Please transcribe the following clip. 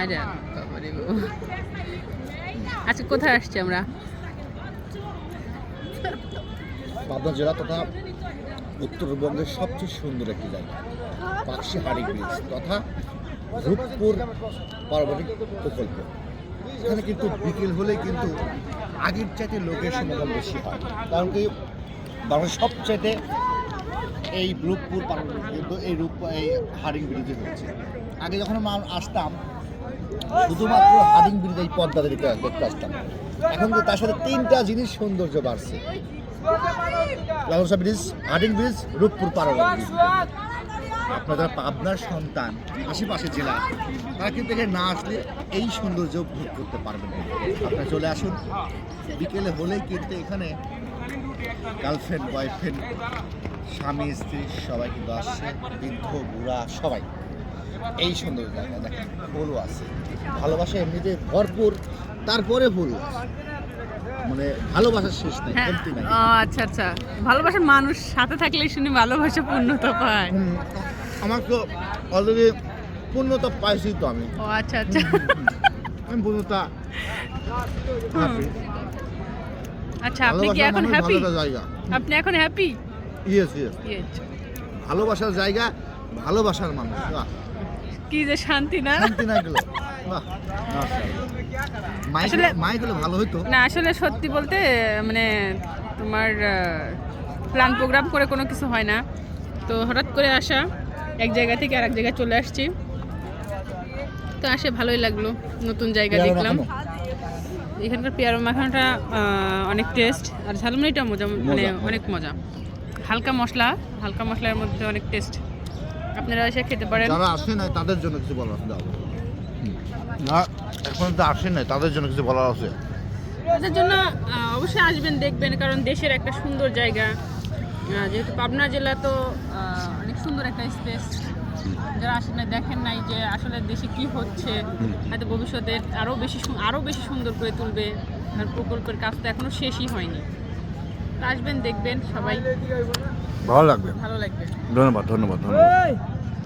আরে। আচ্ছা কোথায় আসছি আমরা? পাবনা জেলা তথা উত্তরবঙ্গের সবচেয়ে সুন্দর একটি জায়গা পাকশি হাড়ি ব্রিজ তথা রূপপুর পার্বতিক প্রকল্প। এখানে কিন্তু বিকেল হলে কিন্তু আগের চাইতে লোকের সমাগম বেশি হয়। কারণ কি? বাংলাদেশের সবচাইতে এই রূপপুর পার্বতী কিন্তু এই রূপ, এই হারিং ব্রিজে হয়েছে। আগে যখন আমরা আসতাম শুধুমাত্র হারিং ব্রিজ এই পদ্মা দেখতে এখন তো তার সাথে তিনটা জিনিস সৌন্দর্য বাড়ছে। ব্রিজ হার্ডিং ব্রিজ, রূপপুর পারোয়া আপনারা পাবনার সন্তান, আশেপাশে জেলা, তারা কিন্তু এখানে না আসলে এই সৌন্দর্য উপভোগ করতে পারবেন আপনারা চলে আসুন। বিকেলে হলেই কিন্তু এখানে গার্লফ্রেন্ড বয়ফ্রেন্ড স্বামী, স্ত্রী সবাই কিন্তু আসছে। বৃদ্ধ, বুড়া, সবাই। এই সুন্দর জায়গা দেখেন ফুলও আছে। ভালোবাসা এমনিতে ভরপুর তারপরে ফুল। মানে ভালোবাসার শেষ নেই হ্যাঁ কমতি নাই। আচ্ছা আচ্ছা। ভালোবাসার মানুষ সাথে থাকলে শুনি ভালোবাসা পূর্ণতা পায়। আমার তো অলরেডি পূর্ণতা পাইছি তো আমি। ও আচ্ছা আচ্ছা। আমি পূর্ণতা আচ্ছা আপনি কি এখন হ্যাপি জায়গা। আপনি এখন হ্যাপি ইয়েস ইয়েস ভালোবাসার জায়গা ভালোবাসার মানুষ কি যে শান্তি না? শান্তি না গেল। আসলে- মাইগুলো ভালো হইতো। না আসলে সত্যি বলতে মানে তোমার প্ল্যান প্রোগ্রাম করে কোনো কিছু হয় না। তো হঠাৎ করে আসা এক জায়গা থেকে আর এক জায়গায় চলে আসছি। তো আসে ভালোই লাগল। নতুন জায়গা দেখলাম। এখানকার পেয়ারা মাখানোটা অনেক টেস্ট আর ঝালমুড়িটা মজা মানে। অনেক মজা। হালকা মশলা হালকা মশলার মধ্যে অনেক টেস্ট আপনারা এসে খেতে পারেন। যারা আসে নাই তাদের জন্য কিছু বলার আছে না এখন তো আসে নাই তাদের জন্য কিছু বলার আছে। তাদের জন্য অবশ্যই আসবেন দেখবেন কারণ দেশের একটা সুন্দর জায়গা। যেহেতু পাবনা জেলা তো অনেক সুন্দর একটা স্পেস যারা আসেন না দেখেন নাই যে আসলে দেশে কি হচ্ছে। হয়তো ভবিষ্যতে আরও বেশি আরও বেশি সুন্দর করে তুলবে। আর প্রকল্পের কাজ তো এখনও শেষই হয়নি। আসবেন দেখবেন সবাই। ভালো লাগবে। ভালো লাগবে। ধন্যবাদ ধন্যবাদ ধন্যবাদ।